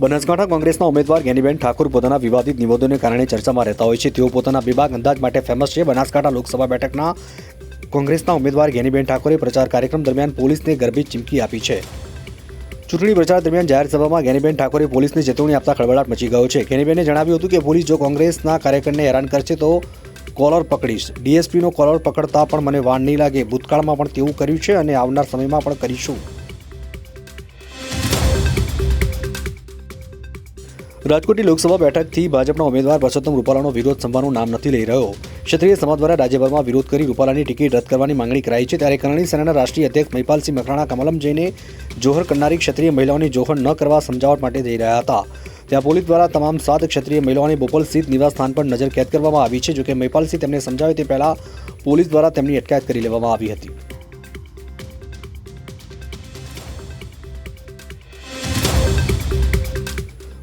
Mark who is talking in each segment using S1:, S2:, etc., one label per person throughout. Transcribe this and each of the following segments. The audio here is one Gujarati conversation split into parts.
S1: બનાસકાંઠા કોંગ્રેસના ઉમેદવાર જ્ઞાનીબેન ઠાકોર પોતાના વિવાદિત નિવેદનોને કારણે ચર્ચામાં રહેતા હોય છે. તેઓ પોતાના વિભાગ અંદાજ માટે ફેમસ છે. બનાસકાંઠા લોકસભા બેઠકના કોંગ્રેસના ઉમેદવાર જ્ઞાનીબેન ઠાકોરે પ્રચાર કાર્યક્રમ દરમિયાન પોલીસને ગરબી ચીમકી આપી છે. ચૂંટણી પ્રચાર દરમિયાન જાહેર સભામાં જ્ઞાનીબેન ઠાકોરે પોલીસને ચેતવણી આપતા ખળબળાટ મચી ગયો છે. જ્ઞાનીબેને જણાવ્યું હતું કે, પોલીસ જો કોંગ્રેસના કાર્યકરને હેરાન કરશે તો કોલર પકડીશ. ડીએસપીનો કોલર પકડતા પણ મને વાન નહીં લાગે. ભૂતકાળમાં પણ તેવું કર્યું છે અને આવનાર સમયમાં પણ કરીશું. રાજકોટની લોકસભા બેઠકથી ભાજપના ઉમેદવાર પરસોત્તમ રૂપાલાનો વિરોધ સંભાળવાનું નામ નથી લઈ રહ્યો. ક્ષત્રિય સમાજ દ્વારા રાજ્યભરમાં વિરોધ કરી રૂપાલાની ટિકિટ રદ કરવાની માંગણી કરાઈ છે. ત્યારે કરણી સેનાના રાષ્ટ્રીય અધ્યક્ષ મહિપાલસિંહ મકરાણા કમલમ જઈને જોહર કરનારી ક્ષત્રિય મહિલાઓની જોહર ન કરવા સમજાવટ માટે જઈ રહ્યા હતા. ત્યાં પોલીસ દ્વારા તમામ સાત ક્ષત્રિય મહિલાઓની બોપલ સ્થિત નિવાસ સ્થાન પર નજર કેદ કરવામાં આવી છે. જોકે મહિપાલસિંહ તેમને સમજાવે તે પહેલા પોલીસ દ્વારા તેમની અટકાયત કરી લેવામાં આવી હતી.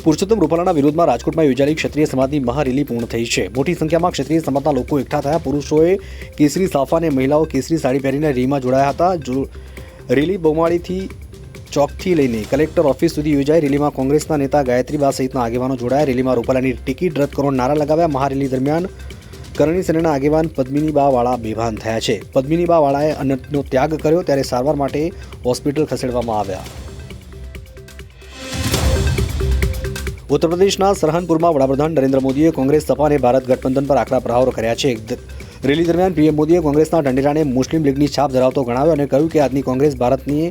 S1: પુરુષોત્તમ રૂપાલાના વિરોધમાં રાજકોટમાં યોજાયેલી ક્ષત્રિય સમાજની મહારેલી પૂર્ણ થઈ છે. મોટી સંખ્યામાં ક્ષત્રિય સમાજના લોકો એકઠા થયા. પુરુષોએ કેસરી સાફા અને મહિલાઓ કેસરી સાડી પહેરીને રેલીમાં જોડાયા હતા. જો રેલી બહુમાળીથી ચોકથી લઈને કલેક્ટર ઓફિસ સુધી યોજાઈ. રેલીમાં કોંગ્રેસના નેતા ગાયત્રીબા સહિતના આગેવાનો જોડાયા. રેલીમાં રૂપાલાની ટિકિટ રદ કરવાનો નારા લગાવ્યા. મહારેલી દરમિયાન કરણી સેનાના આગેવાન પદ્મિનીબા વાળા બેભાન થયા છે. પદ્મિનીબા વાળાએ અન્નનો ત્યાગ કર્યો. ત્યારે સારવાર માટે હોસ્પિટલ ખસેડવામાં આવ્યા. ઉત્તર પ્રદેશના સરહનપુરમાં વડાપ્રધાન નરેન્દ્ર મોદીએ કોંગ્રેસ સપા અને ભારત ગઠબંધન પર આકરા પ્રહારો કર્યા છે. રેલી દરમિયાન પીએમ મોદીએ કોંગ્રેસના ઢંઢેરાને મુસ્લિમ લીગની છાપ ધરાવતો ગણાવ્યો અને કહ્યું કે આજની કોંગ્રેસ ભારતની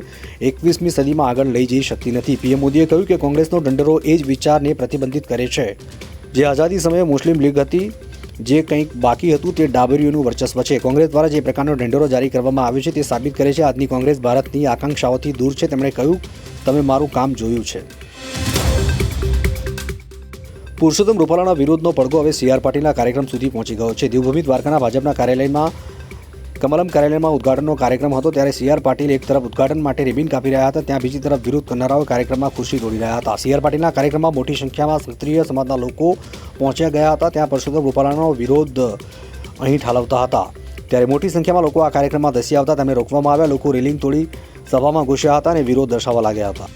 S1: એકવીસમી સદીમાં આગળ લઈ જઈ શકતી નથી. પીએમ મોદીએ કહ્યું કે કોંગ્રેસનો ઢંઢેરો એ જ વિચારને પ્રતિબંધિત કરે છે. જે આઝાદી સમયે મુસ્લિમ લીગ હતી, જે કંઈક બાકી હતું તે ડાબરીઓનું વર્ચસ્વ છે. કોંગ્રેસ દ્વારા જે પ્રકારનો ઢંઢેરો જારી કરવામાં આવ્યો છે તે સાબિત કરે છે. આજની કોંગ્રેસ ભારતની આકાંક્ષાઓથી દૂર છે. તેમણે કહ્યું, તમે મારું કામ જોયું છે. પુરુષોત્તમ રૂપાલાના વિરોધનો પડઘો હવે સીઆર પાટીલના કાર્યક્રમ સુધી પહોંચી ગયો છે. દેવભૂમિ દ્વારકાના ભાજપના કાર્યાલયમાં, કમલમ કાર્યાલયમાં ઉદઘાટનનો કાર્યક્રમ હતો. ત્યારે સીઆર પાટીલ એક તરફ ઉદઘાટન માટે રિબિન કાપી રહ્યા હતા, ત્યાં બીજી તરફ વિરોધ કરનારાઓ કાર્યક્રમમાં ખુરશી તોડી રહ્યા હતા. સીઆર પાટીલના કાર્યક્રમમાં મોટી સંખ્યામાં ક્ષત્રિય સમાજના લોકો પહોંચ્યા ગયા હતા. ત્યાં પુરુષોત્તમ રૂપાલાનો વિરોધ અહીં ઠાલવતા હતા. ત્યારે મોટી સંખ્યામાં લોકો આ કાર્યક્રમમાં ધસી આવતા, તેમને રોકવામાં આવ્યા. લોકો રેલિંગ તોડી સભામાં ઘૂસ્યા હતા અને વિરોધ દર્શાવવા લાગ્યા હતા.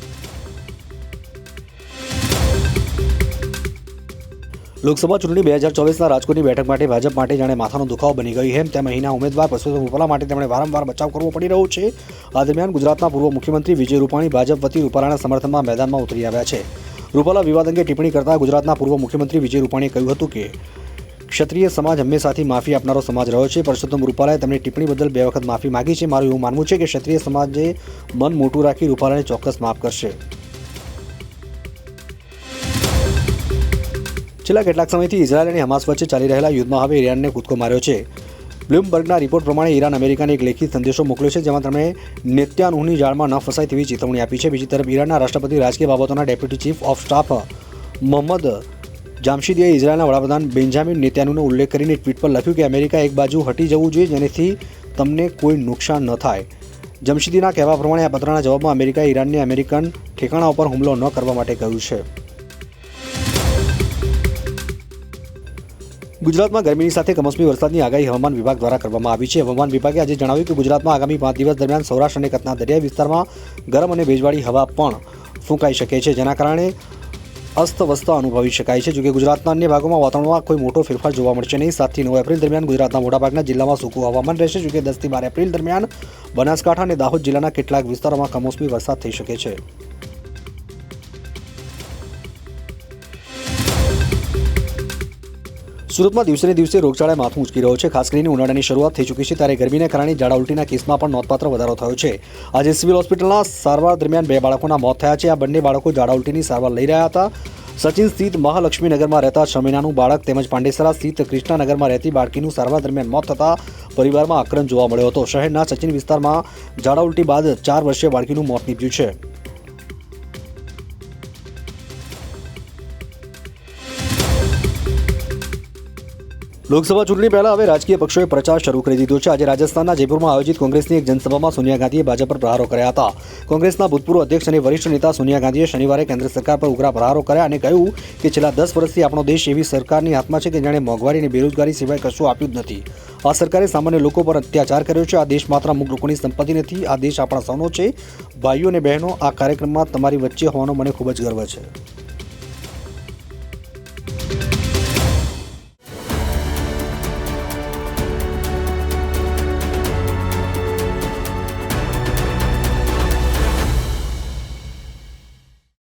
S1: લોકસભા ચૂંટણી બે હજાર ચોવીસના રાજકોટની બેઠક માટે ભાજપ માટે જાણે માથાનો દુખાવો બની ગઈ એમ. તેમ અહીંના ઉમેદવાર પરસોત્તમ રૂપાલા માટે તેમણે વારંવાર બચાવ કરવો પડી રહ્યો છે. આ દરમિયાન ગુજરાતના પૂર્વ મુખ્યમંત્રી વિજય રૂપાણી, ભાજપ વતી રૂપાલાના સમર્થનમાં મેદાનમાં ઉતરી આવ્યા છે. રૂપાલા વિવાદ અંગે ટિપ્પણી કરતા ગુજરાતના પૂર્વ મુખ્યમંત્રી વિજય રૂપાણીએ કહ્યું હતું કે, ક્ષત્રિય સમાજ હંમેશાથી માફી આપનારો સમાજ રહ્યો છે. પરસોત્તમ રૂપાલાએ તેમની ટિપ્પણી બદલ બે વખત માફી માગી છે. મારું એવું માનવું છે કે ક્ષત્રિય સમાજે મન મોટું રાખી રૂપાલાને ચોક્કસ માફ કરશે. છેલ્લા કેટલાક સમયથી ઇઝરાયલ અને હમાસ વચ્ચે ચાલી રહેલા યુદ્ધમાં હવે ઈરાનને કૂદકો માર્યો છે. બ્લુમબર્ગના રિપોર્ટ પ્રમાણે ઈરાન અમેરિકાને એક લેખિત સંદેશો મોકલ્યો છે, જેમાં તેમણે નેત્યાનુહની જાળમાં ન ફસાય તેવી ચેતવણી આપી છે. બીજી તરફ ઈરાનના રાષ્ટ્રપતિ રાજકીય બાબતોના deputy chief of staff Mohammad જામશીદીએ ઇઝરાયલના વડાપ્રધાન બેન્જામિન નેત્યાનુનો ઉલ્લેખ કરીને ટ્વીટ પર લખ્યું કે, અમેરિકા એક બાજુ હટી જવું જોઈએ, જેનાથી તમને કોઈ નુકસાન ન થાય. જમશીદીના કહેવા પ્રમાણે આ પત્રના જવાબમાં અમેરિકાએ ઈરાનને અમેરિકન ઠેકાણા ઉપર હુમલો ન કરવા માટે કહ્યું છે. ગુજરાતમાં ગરમીની સાથે કમોસમી વરસાદની આગાહી હવામાન વિભાગ દ્વારા કરવામાં આવી છે. હવામાન વિભાગે આજે જણાવ્યું કે ગુજરાતમાં આગામી પાંચ દિવસ દરમિયાન સૌરાષ્ટ્ર અને કચ્છના દરિયાઈ વિસ્તારમાં ગરમ અને ભેજવાળી હવા પણ ફૂંકાઈ શકે છે, જેના કારણે અસ્તવ્યસ્ત અનુભવી શકાય છે. જોકે ગુજરાતના અન્ય ભાગોમાં વાતાવરણમાં કોઈ મોટો ફેરફાર જોવા મળશે નહીં. સાતથી નવ એપ્રિલ દરમિયાન ગુજરાતના મોટાભાગના જિલ્લામાં સૂકું હવામાન રહેશે. જોકે દસથી બાર એપ્રિલ દરમિયાન બનાસકાંઠા અને દાહોદ જિલ્લાના કેટલાક વિસ્તારોમાં કમોસમી વરસાદ થઈ શકે છે. સુરતમાં દિવસે દિવસે રોગચાળાએ માથું ઉચકી રહ્યો છે. ખાસ કરીને ઉનાળાની શરૂઆત થઈ ચૂકી છે ત્યારે ગરમીને કારણે ઝાડા ઉલટીના કેસમાં પણ નોંધપાત્ર વધારો થયો છે. આજે સિવિલ હોસ્પિટલના સારવાર દરમિયાન બે બાળકોના મોત થયા છે. આ બંને બાળકો ઝાડા ઉલટીની સારવાર લઈ રહ્યા હતા. સચિન સ્થિત મહાલક્ષ્મીનગરમાં રહેતા છ મહિનાનું બાળક તેમજ પાંડેસરા સ્થિત કૃષ્ણાનગરમાં રહેતી બાળકીનું સારવાર દરમિયાન મોત થતાં પરિવારમાં આક્રમ જોવા મળ્યો હતો. શહેરના સચિન વિસ્તારમાં ઝાડા ઉલટી બાદ ચાર વર્ષીય બાળકીનું મોત નીપજ્યું છે. લોકસભા ચૂંટણી પહેલા હવે રાજકીય પક્ષોએ પ્રચાર શરૂ કરી દીધો છે. આજે રાજસ્થાનના જયપુરમાં આયોજિત કોંગ્રેસની એક જનસભામાં સોનિયા ગાંધીએ ભાજપ પર પ્રહારો કર્યા હતા. કોંગ્રેસના ભૂતપૂર્વ અધ્યક્ષ અને વરિષ્ઠ નેતા સોનિયા ગાંધીએ શનિવારે કેન્દ્ર સરકાર પર ઉગ્ર પ્રહારો કર્યા અને કહ્યું કે છેલ્લા દસ વર્ષથી આપણો દેશ એવી સરકારની હાથમાં છે કે જાણે મોંઘવારી અને બેરોજગારી સિવાય કશું આપ્યું જ નથી. આ સરકારે સામાન્ય લોકો પર અત્યાચાર કર્યો છે. આ દેશ માત્ર અમુક લોકોની સંપત્તિ નથી. આ દેશ આપણા સૌનો છે. ભાઈઓ અને બહેનો આ કાર્યક્રમમાં તમારી વચ્ચે હોવાનો મને ખૂબ જ ગર્વ છે.